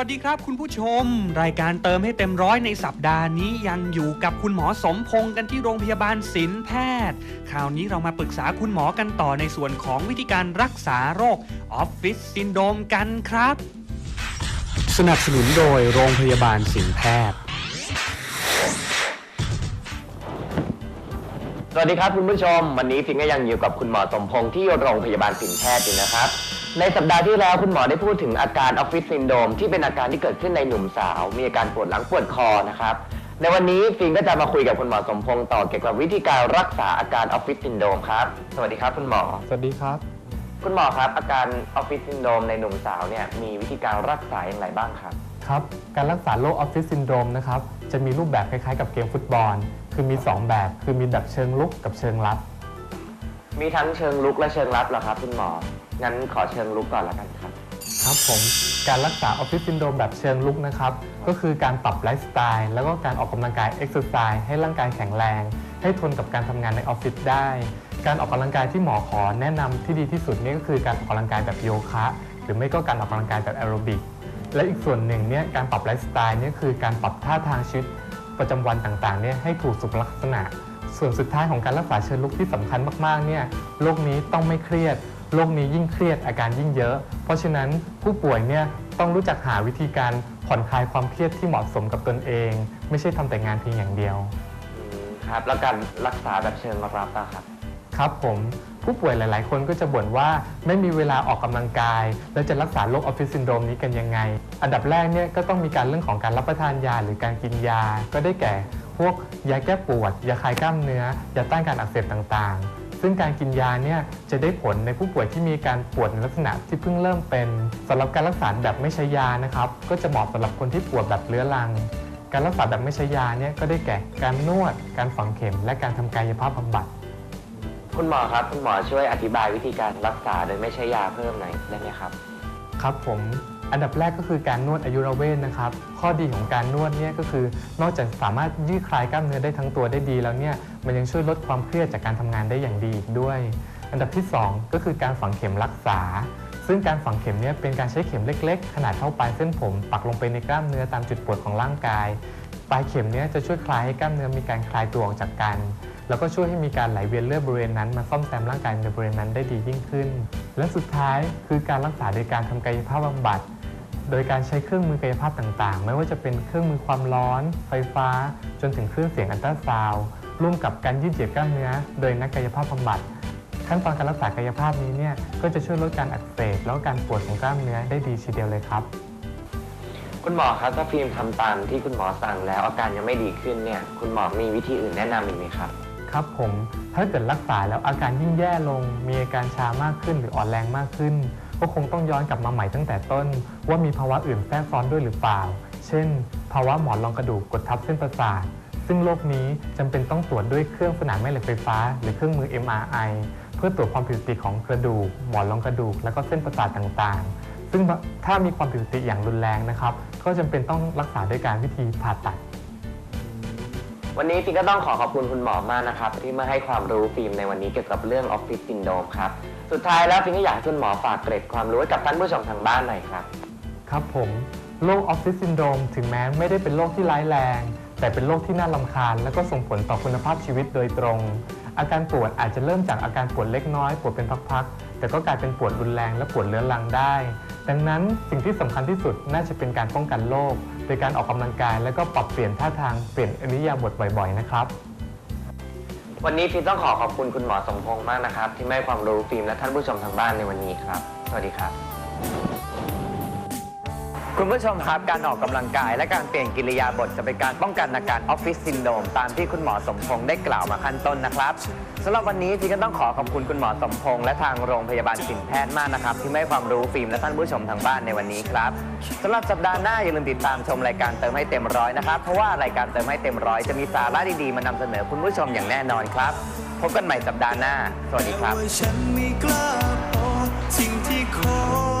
วัสดีครับคุณผู้ชม รายการเติมให้เต็มร้อยในสัปดาห์นี้ยังอยู่กับคุณหมอสมพงศ์กันที่โรงพยาบาลศิลป์แพทย์ คราวนี้เรามาปรึกษาคุณหมอกันต่อในส่วนของวิธีการรักษาโรคออฟฟิศซินโดรมกันครับ สนับสนุนโดยโรงพยาบาลศิลป์แพทย์ สวัสดีครับคุณผู้ชม วันนี้ฟิงก็ยังอยู่กับคุณหมอสมพงษ์ที่โรงพยาบาลสินแพทย์อยู่นะครับ ในสัปดาห์ที่แล้วคุณหมอได้พูดถึงอาการออฟฟิศซินโดรมที่เป็นอาการที่เกิดขึ้นในหนุ่มสาว มีอาการปวดหลังปวดคอนะครับ ในวันนี้ฟิงก็จะมาคุยกับคุณหมอสมพงษ์ต่อเกี่ยวกับวิธีการรักษาอาการออฟฟิศซินโดรมครับ สวัสดีครับคุณหมอ สวัสดีครับ คุณหมอครับ อาการออฟฟิศซินโดรมในหนุ่มสาวเนี่ยมีวิธีการรักษาอย่างไรบ้างครับ ครับ การรักษาโรคออฟฟิศซินโดรมนะครับ จะมีรูปแบบคล้ายๆ กับเกมฟุตบอล คือมี 2 แบบ คือมีแบบเชิงลุกกับเชิงรับ มีทั้งเชิงลุกและเชิงรับเหรอครับคุณหมอ งั้นขอเชิงลุกก่อนละกันครับ ครับผมการรักษาออฟฟิศซินโดรมแบบเชิงลุกนะครับ ก็คือการปรับไลฟ์สไตล์แล้วก็การออกกำลังกายเอ็กซ์ไซส์ให้ร่างกายแข็งแรง ให้ทนกับการทำงานในออฟฟิศได้ การออกกำลังกายที่หมอขอแนะนำที่ดีที่สุดนี่ก็คือการออกกำลังกายแบบโยคะ หรือไม่ก็การออกกำลังกายแบบแอโรบิก และอีกส่วนหนึ่งเนี่ยการปรับไลฟ์สไตล์เนี่ยคือการปรับท่าทางชีวิตประจำวันต่างๆเนี่ยให้ถูกสุขลักษณะ ส่วนสุดท้ายของการรักษาเชิงลุกที่สำคัญมากๆเนี่ยโรคนี้ต้องไม่เครียดโรคนี้ยิ่งเครียดอาการยิ่งเยอะ เพราะฉะนั้นผู้ป่วยเนี่ยต้องรู้จักหาวิธีการผ่อนคลายความเครียดที่เหมาะสมกับตนเอง ไม่ใช่ทำแต่งานเพียงอย่างเดียวอืมครับแล้วการรักษาแบบเชิงรับอะครับครับผมผู้ป่วยหลาย ๆ คนก็จะบ่นว่าไม่มีเวลาออกกำลังกาย แล้วจะรักษาโรคออฟฟิศซินโดรมนี้กันยังไง อันดับแรกเนี่ยก็ต้องมีการเรื่องของการรับประทานยาหรือการกินยา ก็ได้แก่ พวกยาแก้ปวด ยาคลายกล้ามเนื้อยาต้านการอักเสบต่างๆ ซึ่งการกินยาเนี่ยจะได้ผลในผู้ป่วยที่มีการปวดในลักษณะที่เพิ่งเริ่มเป็นสำหรับการรักษาแบบไม่ใช้ยานะครับก็จะเหมาะสำหรับคนที่ปวดแบบเรื้อรัง การรักษาแบบไม่ใช้ยาเนี่ยก็ได้แก่การนวด การฝังเข็ม และการทำกายภาพบำบัดคุณหมอครับ คุณหมอช่วยอธิบายวิธีการรักษาโดยไม่ใช้ยาเพิ่มหน่อยได้ไหมครับ ครับผม อันดับแรกก็คือการนวดอายุรเวทนะครับ ข้อดีของการนวดเนี่ยก็คือนอกจากสามารถยืดคลายกล้ามเนื้อได้ทั้งตัวได้ดีแล้วเนี่ยมันยังช่วยลดความเครียดจากการทำงานได้อย่างดีอีกด้วย อันดับที่ 2 ก็คือการฝังเข็มรักษา ซึ่งการฝังเข็มเนี่ยเป็นการใช้เข็มเล็ก ๆ ขนาดเท่าปลายเส้นผม ปักลงไปในกล้ามเนื้อตามจุดปวดของร่างกาย ปลายเข็มเนี่ยจะช่วยคลายให้กล้ามเนื้อมีการคลายตัวออกจากกันแล้วก็ช่วยให้มีการไหลเวียนเลือดบริเวณนั้น มาซ่อมแซมร่างกายในบริเวณนั้นได้ดียิ่งขึ้น และสุดท้ายคือการรักษาโดยการทำกายภาพบำบัด โดยการใช้เครื่องมือกายภาพต่างๆ ไม่ว่าจะเป็นเครื่องมือความร้อน ไฟฟ้า จนถึงเครื่องเสียงอัลตราซาวด์ร่วมกับการยืดเหยียดกล้ามเนื้อ โดยนักกายภาพบำบัดขั้นตอนการรักษากายภาพนี้เนี่ยก็จะช่วยลดการอักเสบแล้วก็การปวดของกล้ามเนื้อได้ดีทีเดียวเลยครับ คุณหมอครับถ้าฟิล์มทำตามที่คุณหมอสั่งแล้วอาการยังไม่ดีขึ้นเนี่ยคุณหมอมีวิธีอื่นแนะนำอีกไหมครับ ครับผมถ้าเกิดรักษาแล้วอาการยิ่งแย่ลง มีอาการชามากขึ้นหรืออ่อนแรงมากขึ้น ก็คงต้องย้อนกลับมาใหม่ตั้งแต่ต้น ว่ามีภาวะอื่นแทรกซ้อนด้วยหรือเปล่า เช่น ภาวะหมอนรองกระดูกกดทับเส้นประสาท ซึ่งโรคนี้จำเป็นต้องตรวจด้วยเครื่องสนามแม่เหล็กไฟฟ้า หรือเครื่องมือ MRI เพื่อตรวจความผิดปกติของกระดูก หมอนรองกระดูก และก็เส้นประสาทต่างๆ ซึ่งถ้ามีความผิดปกติอย่างรุนแรงนะครับ ก็จำเป็นต้องรักษาด้วยการวิธีผ่าตัด วันนี้ฟิล์มก็ต้องขอขอบคุณคุณหมอมากนะครับ ที่มาให้ความรู้ฟิล์มในวันนี้เกี่ยวกับเรื่องออฟฟิศซินโดมครับ สุดท้ายแล้วฟิล์มก็อยากให้คุณหมอฝากเกร็ดความรู้ให้กับท่านผู้ชมทางบ้านหน่อยครับ ครับผมโรคออฟฟิศซินโดรมถึงแม้ไม่ได้เป็นโรคที่ร้ายแรง แต่เป็นโรคที่น่ารำคาญ และก็ส่งผลต่อคุณภาพชีวิตโดยตรง อาการปวดอาจจะเริ่มจากอาการปวดเล็กน้อย ปวดเป็นพักๆ แต่ก็กลายเป็นปวดรุนแรงและปวดเรื้อรังได้ ดังนั้นสิ่งที่สำคัญที่สุดน่าจะเป็นการป้องกันโรค โดยการออกกำลังกายและก็ปรับเปลี่ยนท่าทางเปลี่ยนอริยาบทบ่อยๆนะครับ วันนี้พีนต้องขอขอบคุณคุณหมอสมพงษ์มากนะครับ ที่ให้ความรู้ฟิล์มและท่านผู้ชมทางบ้านในวันนี้ครับ สวัสดีครับ คุณผู้ชมครับ การออกกำลังกายและการเปลี่ยนกิริยาบทจะเป็นการป้องกันอาการออฟฟิศซินโดรมตามที่คุณหมอสมพงษ์ได้กล่าวมาขั้นต้นนะครับสำหรับวันนี้ฟิล์มก็ต้องขอขอบคุณคุณหมอสมพงษ์และทางโรงพยาบาลสินแพทย์มากนะครับ ที่ให้ความรู้ฟิล์มและท่านผู้ชมทางบ้านในวันนี้ครับสำหรับสัปดาห์หน้าอย่าลืมติดตามชมรายการเติมให้เต็มร้อยนะครับเพราะว่ารายการเติมให้เต็มร้อยจะมีสาระดีๆมานำเสนอคุณผู้ชมอย่างแน่นอนครับ พบกันใหม่สัปดาห์หน้า สวัสดีครับ แต่ว่าฉันไม่กล้าพอสิ่งที่ขอ